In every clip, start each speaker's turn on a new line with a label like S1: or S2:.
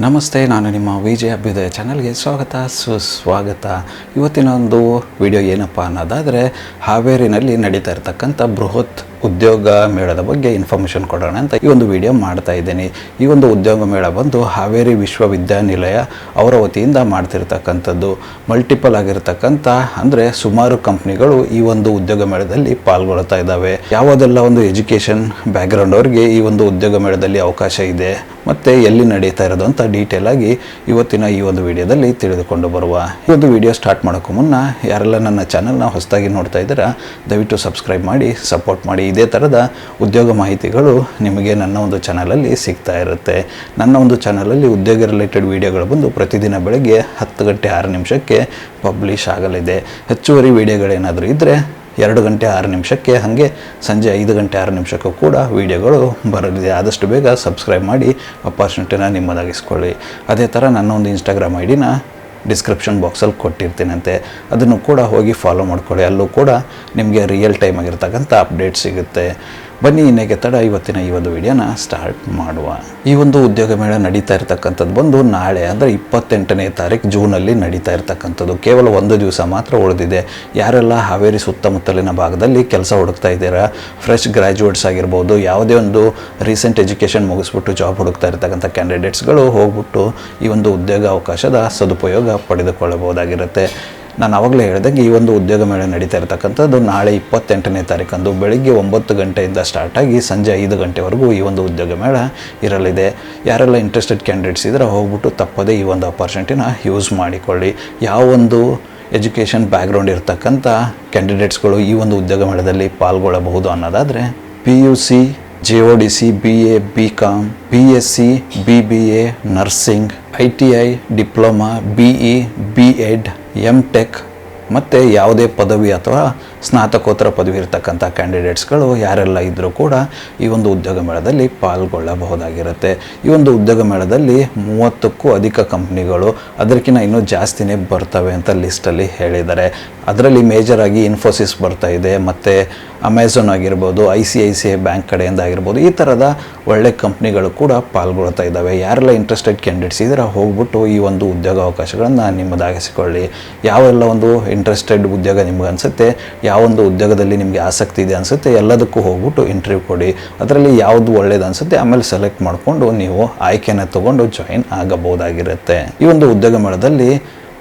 S1: ನಮಸ್ತೆ, ನಾನು ನಿಮ್ಮ ವಿಜಯ ಅಭ್ಯುದಯ ಚಾನಲ್ಗೆ ಸ್ವಾಗತ, ಸುಸ್ವಾಗತ. ಇವತ್ತಿನ ಒಂದು ವಿಡಿಯೋ ಏನಪ್ಪ ಅನ್ನೋದಾದರೆ, ಹಾವೇರಿನಲ್ಲಿ ನಡೀತಾ ಇರತಕ್ಕಂಥ ಬೃಹತ್ ಉದ್ಯೋಗ ಮೇಳದ ಬಗ್ಗೆ ಇನ್ಫಾರ್ಮೇಷನ್ ಕೊಡೋಣ ಅಂತ ಈ ಒಂದು ವಿಡಿಯೋ ಮಾಡ್ತಾ ಇದ್ದೀನಿ. ಈ ಒಂದು ಉದ್ಯೋಗ ಮೇಳ ಬಂದು ಹಾವೇರಿ ವಿಶ್ವವಿದ್ಯಾನಿಲಯ ಅವರ ವತಿಯಿಂದ ಮಾಡ್ತಿರ್ತಕ್ಕಂಥದ್ದು. ಮಲ್ಟಿಪಲ್ ಆಗಿರ್ತಕ್ಕಂಥ, ಅಂದರೆ ಸುಮಾರು ಕಂಪ್ನಿಗಳು ಈ ಒಂದು ಉದ್ಯೋಗ ಮೇಳದಲ್ಲಿ ಪಾಲ್ಗೊಳ್ತಾ ಇದ್ದಾವೆ. ಯಾವುದೆಲ್ಲ ಒಂದು ಎಜುಕೇಷನ್ ಬ್ಯಾಕ್ಗ್ರೌಂಡ್ ಅವರಿಗೆ ಈ ಒಂದು ಉದ್ಯೋಗ ಮೇಳದಲ್ಲಿ ಅವಕಾಶ ಇದೆ, ಮತ್ತು ಎಲ್ಲಿ ನಡೀತಾ ಇರೋದು ಅಂತ ಡೀಟೇಲ್ ಆಗಿ ಇವತ್ತಿನ ಈ ಒಂದು ವಿಡಿಯೋದಲ್ಲಿ ತಿಳಿದುಕೊಂಡು ಬರುವ. ಈ ಒಂದು ವಿಡಿಯೋ ಸ್ಟಾರ್ಟ್ ಮಾಡೋಕ್ಕೂ ಮುನ್ನ ಯಾರೆಲ್ಲ ನನ್ನ ಚಾನಲ್ನ ಹೊಸದಾಗಿ ನೋಡ್ತಾ ಇದ್ದೀರಾ, ದಯವಿಟ್ಟು ಸಬ್ಸ್ಕ್ರೈಬ್ ಮಾಡಿ ಸಪೋರ್ಟ್ ಮಾಡಿ. ಇದೇ ಥರದ ಉದ್ಯೋಗ ಮಾಹಿತಿಗಳು ನಿಮಗೆ ನನ್ನ ಒಂದು ಚಾನಲಲ್ಲಿ ಸಿಗ್ತಾ ಇರುತ್ತೆ. ನನ್ನ ಒಂದು ಚಾನಲಲ್ಲಿ ಉದ್ಯೋಗ ರಿಲೇಟೆಡ್ ವಿಡಿಯೋಗಳು ಬಂದು ಪ್ರತಿದಿನ ಬೆಳಗ್ಗೆ ಹತ್ತು ಗಂಟೆ ಆರು ನಿಮಿಷಕ್ಕೆ ಪಬ್ಲಿಷ್ ಆಗಲಿದೆ. ಹೆಚ್ಚುವರಿ ವಿಡಿಯೋಗಳೇನಾದರೂ ಇದ್ದರೆ ಎರಡು ಗಂಟೆ ಆರು ನಿಮಿಷಕ್ಕೆ ಹಾಗೆ ಸಂಜೆ ಐದು ಗಂಟೆ ಆರು ನಿಮಿಷಕ್ಕೂ ಕೂಡ ವೀಡಿಯೋಗಳು ಬರಲಿದೆ. ಆದಷ್ಟು ಬೇಗ ಸಬ್ಸ್ಕ್ರೈಬ್ ಮಾಡಿ ಅಪಾರ್ಚುನಿಟಿನ ನಿಮ್ಮದಾಗಿಸ್ಕೊಳ್ಳಿ. ಅದೇ ಥರ ನನ್ನ ಒಂದು ಇನ್ಸ್ಟಾಗ್ರಾಮ್ ಐ ಡಿನ ಡಿಸ್ಕ್ರಿಪ್ಷನ್ ಬಾಕ್ಸಲ್ಲಿ ಕೊಟ್ಟಿರ್ತೀನಂತೆ, ಅದನ್ನು ಕೂಡ ಹೋಗಿ ಫಾಲೋ ಮಾಡ್ಕೊಳ್ಳಿ. ಅಲ್ಲೂ ಕೂಡ ನಿಮಗೆ ರಿಯಲ್ ಟೈಮ್ ಆಗಿರ್ತಕ್ಕಂಥ ಅಪ್ಡೇಟ್ ಸಿಗುತ್ತೆ. ಬನ್ನಿ ಇನ್ನೇಗೆ ತಡ, ಇವತ್ತಿನ ಈ ಒಂದು ವಿಡಿಯೋನ ಸ್ಟಾರ್ಟ್ ಮಾಡುವ. ಈ ಒಂದು ಉದ್ಯೋಗ ಮೇಳ ನಡೀತಾ ಇರತಕ್ಕಂಥದ್ದು ಬಂದು ನಾಳೆ, ಅಂದರೆ ಇಪ್ಪತ್ತೆಂಟನೇ ತಾರೀಕು ಜೂನಲ್ಲಿ ನಡೀತಾ ಇರತಕ್ಕಂಥದ್ದು. ಕೇವಲ ಒಂದು ದಿವಸ ಮಾತ್ರ ಉಳಿದಿದೆ. ಯಾರೆಲ್ಲ ಹಾವೇರಿ ಸುತ್ತಮುತ್ತಲಿನ ಭಾಗದಲ್ಲಿ ಕೆಲಸ ಹುಡುಕ್ತಾ ಇದ್ದೀರಾ? ಫ್ರೆಶ್ ಗ್ರ್ಯಾಜುಯೇಟ್ಸ್ ಆಗಿರ್ಬೋದು, ಯಾವುದೇ ಒಂದು ರೀಸೆಂಟ್ ಎಜುಕೇಷನ್ ಮುಗಿಸ್ಬಿಟ್ಟು ಜಾಬ್ ಹುಡುಕ್ತಾ ಇರತಕ್ಕಂಥ ಕ್ಯಾಂಡಿಡೇಟ್ಸ್ಗಳು ಹೋಗ್ಬಿಟ್ಟು ಈ ಒಂದು ಉದ್ಯೋಗ ಅವಕಾಶದ ಸದುಪಯೋಗ ಪಡೆದುಕೊಳ್ಳಬಹುದಾಗಿರುತ್ತೆ. ನಾನು ಆವಾಗಲೇ ಹೇಳಿದಂಗೆ ಈ ಒಂದು ಉದ್ಯೋಗ ಮೇಳ ನಡೀತಾ ಇರತಕ್ಕಂಥದ್ದು ನಾಳೆ ಇಪ್ಪತ್ತೆಂಟನೇ ತಾರೀಕಂದು ಬೆಳಿಗ್ಗೆ ಒಂಬತ್ತು ಗಂಟೆಯಿಂದ ಸ್ಟಾರ್ಟ್ ಆಗಿ ಸಂಜೆ ಐದು ಗಂಟೆವರೆಗೂ ಈ ಒಂದು ಉದ್ಯೋಗ ಮೇಳ ಇರಲಿದೆ. ಯಾರೆಲ್ಲ ಇಂಟ್ರೆಸ್ಟೆಡ್ ಕ್ಯಾಂಡಿಡೇಟ್ಸ್ ಇದ್ದರೆ ಹೋಗ್ಬಿಟ್ಟು ತಪ್ಪದೇ ಈ ಒಂದು ಅಪಾರ್ಚುನಿಟಿನ ಯೂಸ್ ಮಾಡಿಕೊಳ್ಳಿ. ಯಾವ ಒಂದು ಎಜುಕೇಷನ್ ಬ್ಯಾಕ್ಗ್ರೌಂಡ್ ಇರ್ತಕ್ಕಂಥ ಕ್ಯಾಂಡಿಡೇಟ್ಸ್ಗಳು ಈ ಒಂದು ಉದ್ಯೋಗ ಮೇಳದಲ್ಲಿ ಪಾಲ್ಗೊಳ್ಳಬಹುದು ಅನ್ನೋದಾದರೆ P U C J O D C B A B com B S C B B A nursing I T I diploma B E B Ed M Tech ಮತ್ತು ಯಾವುದೇ ಪದವಿ ಅಥವಾ ಸ್ನಾತಕೋತ್ತರ ಪದವಿ ಇರತಕ್ಕಂಥ ಕ್ಯಾಂಡಿಡೇಟ್ಸ್ಗಳು ಯಾರೆಲ್ಲ ಇದ್ದರೂ ಕೂಡ ಈ ಒಂದು ಉದ್ಯೋಗ ಮೇಳದಲ್ಲಿ ಪಾಲ್ಗೊಳ್ಳಬಹುದಾಗಿರುತ್ತೆ. ಈ ಒಂದು ಉದ್ಯೋಗ ಮೇಳದಲ್ಲಿ ಮೂವತ್ತಕ್ಕೂ ಅಧಿಕ ಕಂಪ್ನಿಗಳು ಅದಕ್ಕಿಂತ ಇನ್ನೂ ಜಾಸ್ತಿನೇ ಬರ್ತವೆ ಅಂತ ಲಿಸ್ಟಲ್ಲಿ ಹೇಳಿದ್ದಾರೆ. ಅದರಲ್ಲಿ ಮೇಜರ್ ಆಗಿ ಇನ್ಫೋಸಿಸ್ ಬರ್ತಾ ಇದೆ, ಮತ್ತು ಅಮೆಝಾನ್ ಆಗಿರ್ಬೋದು I C I C I bank ಕಡೆಯಿಂದ ಆಗಿರ್ಬೋದು, ಈ ಥರದ ಒಳ್ಳೆ ಕಂಪ್ನಿಗಳು ಕೂಡ ಪಾಲ್ಗೊಳ್ತಾ ಇದ್ದಾವೆ. ಯಾರೆಲ್ಲ ಇಂಟ್ರೆಸ್ಟೆಡ್ ಕ್ಯಾಂಡಿಡೇಟ್ಸ್ ಇದ್ದರೆ, ಹೋಗ್ಬಿಟ್ಟು ಈ ಒಂದು ಉದ್ಯೋಗ ಅವಕಾಶಗಳನ್ನು ನಿಮ್ಮದಾಗಿಸಿಕೊಳ್ಳಿ. ಯಾವೆಲ್ಲ ಒಂದು ಇಂಟ್ರೆಸ್ಟೆಡ್ ಉದ್ಯೋಗ ನಿಮ್ಗೆ ಅನಿಸುತ್ತೆ, ಯಾವೊಂದು ಉದ್ಯೋಗದಲ್ಲಿ ನಿಮಗೆ ಆಸಕ್ತಿ ಇದೆ ಅನಿಸುತ್ತೆ, ಎಲ್ಲದಕ್ಕೂ ಹೋಗ್ಬಿಟ್ಟು ಇಂಟರ್ವ್ಯೂ ಕೊಡಿ. ಅದರಲ್ಲಿ ಯಾವುದು ಒಳ್ಳೇದು ಅನಿಸುತ್ತೆ, ಆಮೇಲೆ ಸೆಲೆಕ್ಟ್ ಮಾಡಿಕೊಂಡು ನೀವು ಆಯ್ಕೆನ ತೊಗೊಂಡು ಜಾಯಿನ್ ಆಗಬಹುದಾಗಿರುತ್ತೆ. ಈ ಒಂದು ಉದ್ಯೋಗ ಮೇಳದಲ್ಲಿ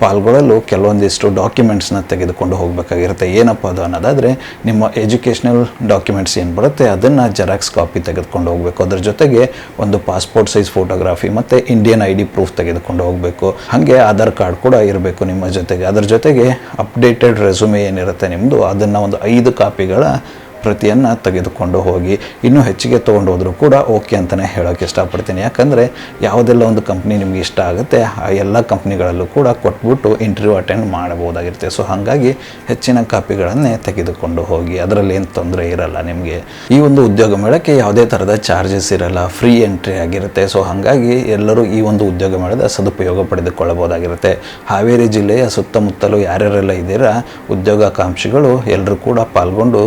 S1: ಪಾಲ್ಗೊಳ್ಳಲು ಕೆಲವೊಂದಿಷ್ಟು ಡಾಕ್ಯುಮೆಂಟ್ಸ್ನ ತೆಗೆದುಕೊಂಡು ಹೋಗಬೇಕಾಗಿರುತ್ತೆ. ಏನಪ್ಪ ಅದು ಅನ್ನೋದಾದರೆ, ನಿಮ್ಮ ಎಜುಕೇಷ್ನಲ್ ಡಾಕ್ಯುಮೆಂಟ್ಸ್ ಏನು ಬರುತ್ತೆ, ಅದನ್ನು ಜೆರಾಕ್ಸ್ ಕಾಪಿ ತೆಗೆದುಕೊಂಡು ಹೋಗಬೇಕು. ಅದ್ರ ಜೊತೆಗೆ ಒಂದು ಪಾಸ್ಪೋರ್ಟ್ ಸೈಜ್ ಫೋಟೋಗ್ರಾಫಿ ಮತ್ತು ಇಂಡಿಯನ್ ಐ ಡಿ ಪ್ರೂಫ್ ತೆಗೆದುಕೊಂಡು ಹೋಗಬೇಕು. ಹಾಗೆ ಆಧಾರ್ ಕಾರ್ಡ್ ಕೂಡ ಇರಬೇಕು ನಿಮ್ಮ ಜೊತೆಗೆ. ಅದ್ರ ಜೊತೆಗೆ ಅಪ್ಡೇಟೆಡ್ ರೆಸುಮೆ ಏನಿರುತ್ತೆ ನಿಮ್ಮದು ಅದನ್ನು ಒಂದು ಐದು ಕಾಪಿಗಳ ಪ್ರತಿಯನ್ನು ತೆಗೆದುಕೊಂಡು ಹೋಗಿ ಇನ್ನೂ ಹೆಚ್ಚಿಗೆ ತೊಗೊಂಡು ಹೋದರೂ ಕೂಡ ಓಕೆ ಅಂತಲೇ ಹೇಳೋಕ್ಕೆ ಇಷ್ಟಪಡ್ತೀನಿ. ಯಾಕಂದರೆ ಯಾವುದೆಲ್ಲ ಒಂದು ಕಂಪ್ನಿ ನಿಮಗೆ ಇಷ್ಟ ಆಗುತ್ತೆ, ಆ ಎಲ್ಲ ಕಂಪ್ನಿಗಳಲ್ಲೂ ಕೂಡ ಕೊಟ್ಬಿಟ್ಟು ಇಂಟರ್ವ್ಯೂ ಅಟೆಂಡ್ ಮಾಡಬಹುದಾಗಿರುತ್ತೆ. ಸೊ ಹಾಗಾಗಿ ಹೆಚ್ಚಿನ ಕಾಪಿಗಳನ್ನೇ ತೆಗೆದುಕೊಂಡು ಹೋಗಿ, ಅದರಲ್ಲಿ ಏನು ತೊಂದರೆ ಇರಲ್ಲ ನಿಮಗೆ. ಈ ಒಂದು ಉದ್ಯೋಗ ಮೇಳಕ್ಕೆ ಯಾವುದೇ ಥರದ ಚಾರ್ಜಸ್ ಇರಲ್ಲ ಫ್ರೀ ಎಂಟ್ರಿ ಆಗಿರುತ್ತೆ. ಸೊ ಹಾಗಾಗಿ ಎಲ್ಲರೂ ಈ ಒಂದು ಉದ್ಯೋಗ ಮೇಳದ ಸದುಪಯೋಗ ಪಡೆದುಕೊಳ್ಳಬಹುದಾಗಿರುತ್ತೆ. ಹಾವೇರಿ ಜಿಲ್ಲೆಯ ಸುತ್ತಮುತ್ತಲು ಯಾರ್ಯಾರೆಲ್ಲ ಇದ್ದೀರಾ, ಉದ್ಯೋಗಾಕಾಂಕ್ಷಿಗಳು ಎಲ್ಲರೂ ಕೂಡ ಪಾಲ್ಗೊಂಡು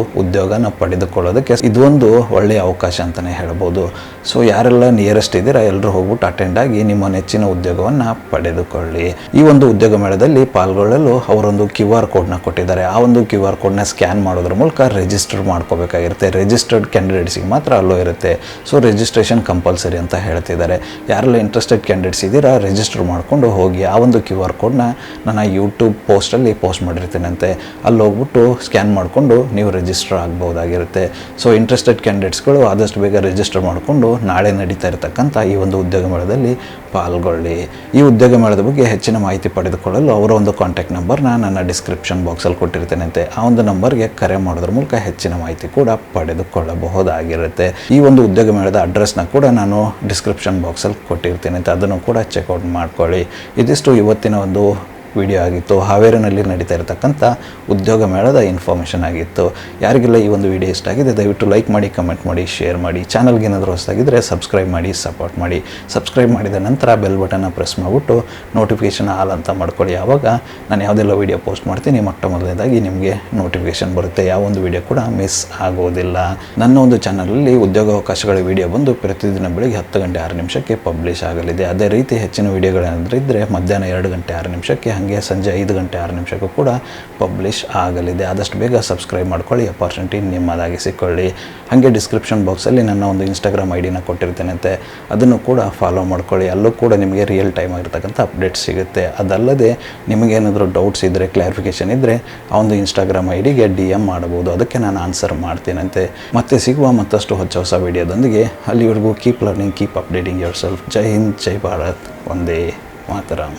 S1: ಉದ್ಯೋಗನ ಪಡೆದುಕೊಳ್ಳೋದಕ್ಕೆ ಇದೊಂದು ಒಳ್ಳೆಯ ಅವಕಾಶ ಅಂತಲೇ ಹೇಳ್ಬೋದು. ಸೊ ಯಾರೆಲ್ಲ ನಿಯರೆಸ್ಟ್ ಇದ್ದೀರಾ ಎಲ್ಲರೂ ಹೋಗ್ಬಿಟ್ಟು ಅಟೆಂಡ್ ಆಗಿ ನಿಮ್ಮ ನೆಚ್ಚಿನ ಉದ್ಯೋಗವನ್ನು ಪಡೆದುಕೊಳ್ಳಿ. ಈ ಒಂದು ಉದ್ಯೋಗ ಮೇಳದಲ್ಲಿ ಪಾಲ್ಗೊಳ್ಳಲು ಅವರೊಂದು ಕ್ಯೂ ಆರ್ ಕೋಡ್ನ ಕೊಟ್ಟಿದ್ದಾರೆ. ಆ ಒಂದು ಕ್ಯೂ ಆರ್ ಕೋಡ್ನ ಸ್ಕ್ಯಾನ್ ಮಾಡೋದ್ರ ಮೂಲಕ ರಿಜಿಸ್ಟರ್ ಮಾಡ್ಕೋಬೇಕಾಗಿರುತ್ತೆ. ರಿಜಿಸ್ಟರ್ಡ್ ಕ್ಯಾಂಡಿಡೇಟ್ಸಿಗೆ ಮಾತ್ರ ಅಲ್ಲೋ ಇರುತ್ತೆ. ಸೊ ರಿಜಿಸ್ಟ್ರೇಷನ್ ಕಂಪಲ್ಸರಿ ಅಂತ ಹೇಳ್ತಿದ್ದಾರೆ. ಯಾರೆಲ್ಲ ಇಂಟ್ರೆಸ್ಟೆಡ್ ಕ್ಯಾಂಡಿಡೇಟ್ಸ್ ಇದ್ದೀರಾ ರಿಜಿಸ್ಟರ್ ಮಾಡಿಕೊಂಡು ಹೋಗಿ ಆ ಒಂದು ಕ್ಯೂ ಆರ್ ಕೋಡ್ನ ನನ್ನ ಯೂಟ್ಯೂಬ್ ಪೋಸ್ಟಲ್ಲಿ ಪೋಸ್ಟ್ ಮಾಡಿರ್ತೀನಂತೆ. ಅಲ್ಲಿ ಹೋಗ್ಬಿಟ್ಟು ಸ್ಕ್ಯಾನ್ ಮಾಡಿಕೊಂಡು ನೀವು ರಿಜಿಸ್ಟರ್ ಆಗ್ಬೋದಾಗಿರುತ್ತೆ ಸೊ ಇಂಟ್ರೆಸ್ಟೆಡ್ ಕ್ಯಾಂಡಿಡೇಟ್ಸ್ಗಳು ಆದಷ್ಟು ಬೇಗ ರಿಜಿಸ್ಟರ್ ಮಾಡಿಕೊಂಡು ನಾಳೆ ನಡೀತಾ ಇರತಕ್ಕಂಥ ಈ ಒಂದು ಉದ್ಯೋಗ ಮೇಳದಲ್ಲಿ ಪಾಲ್ಗೊಳ್ಳಿ. ಈ ಉದ್ಯೋಗ ಮೇಳದ ಬಗ್ಗೆ ಹೆಚ್ಚಿನ ಮಾಹಿತಿ ಪಡೆದುಕೊಳ್ಳಲು ಅವರ ಒಂದು ಕಾಂಟ್ಯಾಕ್ಟ್ ನಂಬರ್ನ ನನ್ನ ಡಿಸ್ಕ್ರಿಪ್ಷನ್ ಬಾಕ್ಸಲ್ಲಿ ಕೊಟ್ಟಿರ್ತೇನಂತೆ. ಆ ಒಂದು ನಂಬರ್ಗೆ ಕರೆ ಮಾಡೋದ್ರ ಮೂಲಕ ಹೆಚ್ಚಿನ ಮಾಹಿತಿ ಕೂಡ ಪಡೆದುಕೊಳ್ಳಬಹುದಾಗಿರುತ್ತೆ. ಈ ಒಂದು ಉದ್ಯೋಗ ಮೇಳದ ಅಡ್ರೆಸ್ನ ಕೂಡ ನಾನು ಡಿಸ್ಕ್ರಿಪ್ಷನ್ ಬಾಕ್ಸಲ್ಲಿ ಕೊಟ್ಟಿರ್ತೇನೆ ಅಂತ ಅದನ್ನು ಕೂಡ ಚೆಕ್ಔಟ್ ಮಾಡ್ಕೊಳ್ಳಿ. ಇದಿಷ್ಟು ಇವತ್ತಿನ ಒಂದು ವಿಡಿಯೋ ಆಗಿತ್ತು, ಹಾವೇರಿನಲ್ಲಿ ನಡೀತಾ ಇರತಕ್ಕಂಥ ಉದ್ಯೋಗ ಮೇಳದ ಇನ್ಫಾರ್ಮೇಷನ್ ಆಗಿತ್ತು. ಯಾರಿಗೆಲ್ಲ ಈ ಒಂದು ವಿಡಿಯೋ ಇಷ್ಟ ಆಗಿದೆ, ದಯವಿಟ್ಟು ಲೈಕ್ ಮಾಡಿ ಕಮೆಂಟ್ ಮಾಡಿ ಶೇರ್ ಮಾಡಿ. ಚಾನಲ್ಗೆ ಏನಾದರೂ ಹೊಸದಾಗಿದ್ದರೆ ಸಬ್ಸ್ಕ್ರೈಬ್ ಮಾಡಿ ಸಪೋರ್ಟ್ ಮಾಡಿ. ಸಬ್ಸ್ಕ್ರೈಬ್ ಮಾಡಿದ ನಂತರ ಬೆಲ್ ಬಟನ್ನ ಪ್ರೆಸ್ ಮಾಡಿಬಿಟ್ಟು ನೋಟಿಫಿಕೇಷನ್ ಆಲ್ ಅಂತ ಮಾಡ್ಕೊಳ್ಳಿ. ಆವಾಗ ನಾನು ಯಾವುದೆಲ್ಲ ವೀಡಿಯೋ ಪೋಸ್ಟ್ ಮಾಡ್ತೀನಿ, ಮೊಟ್ಟ ಮೊದಲನೇದಾಗಿ ನಿಮಗೆ ನೋಟಿಫಿಕೇಷನ್ ಬರುತ್ತೆ. ಯಾವ ಒಂದು ವಿಡಿಯೋ ಕೂಡ ಮಿಸ್ ಆಗೋದಿಲ್ಲ. ನನ್ನ ಒಂದು ಚಾನಲಲ್ಲಿ ಉದ್ಯೋಗಾವಕಾಶಗಳ ವಿಡಿಯೋ ಬಂದು ಪ್ರತಿದಿನ ಬೆಳಿಗ್ಗೆ ಹತ್ತು ಗಂಟೆ ಆರು ನಿಮಿಷಕ್ಕೆ ಪಬ್ಲಿಷ್ ಆಗಲಿದೆ. ಅದೇ ರೀತಿ ಹೆಚ್ಚಿನ ವಿಡಿಯೋಗಳೇನಾದರೂ ಇದ್ದರೆ ಮಧ್ಯಾಹ್ನ ಎರಡು ಗಂಟೆ ಆರು ನಿಮಿಷಕ್ಕೆ ಹಾಗೆ ಸಂಜೆ ಐದು ಗಂಟೆ ಆರು ನಿಮಿಷಕ್ಕೂ ಕೂಡ ಪಬ್ಲಿಷ್ ಆಗಲಿದೆ. ಆದಷ್ಟು ಬೇಗ ಸಬ್ಸ್ಕ್ರೈಬ್ ಮಾಡ್ಕೊಳ್ಳಿ. ಪರ್ಸೆಂಟೇಜ್ ನಿಮ್ಮದಾಗಿ ಸಿಕ್ಕೊಳ್ಳಿ. ಹಾಗೆ ಡಿಸ್ಕ್ರಿಪ್ಷನ್ ಬಾಕ್ಸಲ್ಲಿ ನನ್ನ ಒಂದು ಇನ್ಸ್ಟಾಗ್ರಾಮ್ ಐ ಡಿನ ಕೊಟ್ಟಿರ್ತೇನಂತೆ ಅದನ್ನು ಕೂಡ ಫಾಲೋ ಮಾಡ್ಕೊಳ್ಳಿ. ಅಲ್ಲೂ ಕೂಡ ನಿಮಗೆ ರಿಯಲ್ ಟೈಮ್ ಆಗಿರ್ತಕ್ಕಂಥ ಅಪ್ಡೇಟ್ ಸಿಗುತ್ತೆ. ಅದಲ್ಲದೆ ನಿಮಗೇನಾದರೂ ಡೌಟ್ಸ್ ಇದ್ದರೆ ಕ್ಲಾರಿಫಿಕೇಷನ್ ಇದ್ದರೆ ಆ ಒಂದು ಇನ್ಸ್ಟಾಗ್ರಾಮ್ ಐ ಡಿಗೆ ಡಿ ಎಂ ಮಾಡ್ಬೋದು. ಅದಕ್ಕೆ ನಾನು ಆನ್ಸರ್ ಮಾಡ್ತೀನಂತೆ ಮತ್ತೆ ಸಿಗುವ ಮತ್ತಷ್ಟು ಹೊಚ್ಚ ಹೊಸ ವಿಡಿಯೋದೊಂದಿಗೆ ಅಲ್ಲಿವರೆಗೂ keep learning keep updating yourself ಜೈ ಹಿಂದ್, ಜೈ ಭಾರತ್. ಒಂದೇ ಮಾತರಂ.